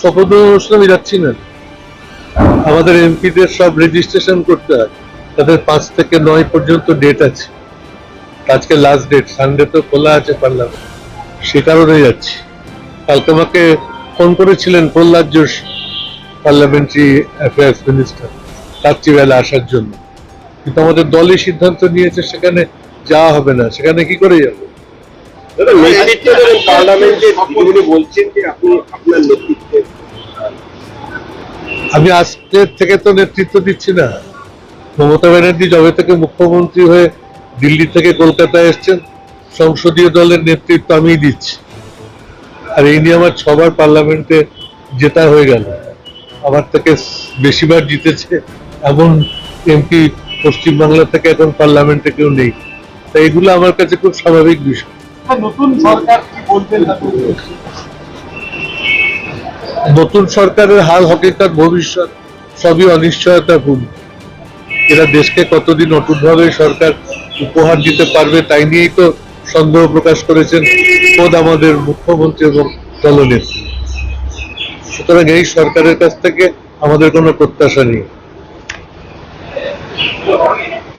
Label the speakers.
Speaker 1: শপথ অনুষ্ঠানে
Speaker 2: যাচ্ছি না। আমাদের এমপিদের সব রেজিস্ট্রেশন করতে হয়। তাদের পাঁচ থেকে নয় পর্যন্ত ডেট আছে। আজকে লাস্ট ডেট সানডে তো খোলা আছে পার্লামেন্ট। সে কারণে যাচ্ছি। কালকে আমাকে ফোন করেছিলেন Pralhad Joshi parliamentary affairs minister রাত্রিবেলা আসার জন্য। কিন্তু আমাদের দলই সিদ্ধান্ত নিয়েছে সেখানে যাওয়া হবে না। সেখানে কি করে যাব?
Speaker 3: নেতৃত্ব দেবেন পার্লামেন্টে দিদিমণি বলছেন যে আপনি আপনার নেতৃত্বে।
Speaker 2: আমি আজকে থেকে তো নেতৃত্ব দিচ্ছি না। মমতা ব্যানার্জি যবে থেকে মুখ্যমন্ত্রী হয়ে দিল্লি থেকে কলকাতায় এসছেন সংসদীয় দলের নেতৃত্ব আমিই দিচ্ছি। আর এই নিয়ে আমার ছবার পার্লামেন্টে জেতা হয়ে গেল। আমার থেকে বেশিবার জিতেছে এমন এমপি পশ্চিমবাংলা থেকে এখন পার্লামেন্টে কেউ নেই। তাই এগুলো আমার কাছে খুব স্বাভাবিক বিষয়।
Speaker 1: নতুন সরকার কি বলবেন
Speaker 2: নতুন সরকারের হাল হকিকত ভবিষ্যৎ, সবই অনিশ্চয়তা অনিশ্চয়তাপূর্ণ এরা দেশকে কতদিন অটুটভাবে সরকার উপহার দিতে পারবে তাই নিয়েই তো সন্দেহ প্রকাশ করেছেন খোদ আমাদের মুখ্যমন্ত্রী এবং দলনেত্রী। সুতরাং এই সরকারের কাছ থেকে আমাদের কোনো প্রত্যাশা নেই।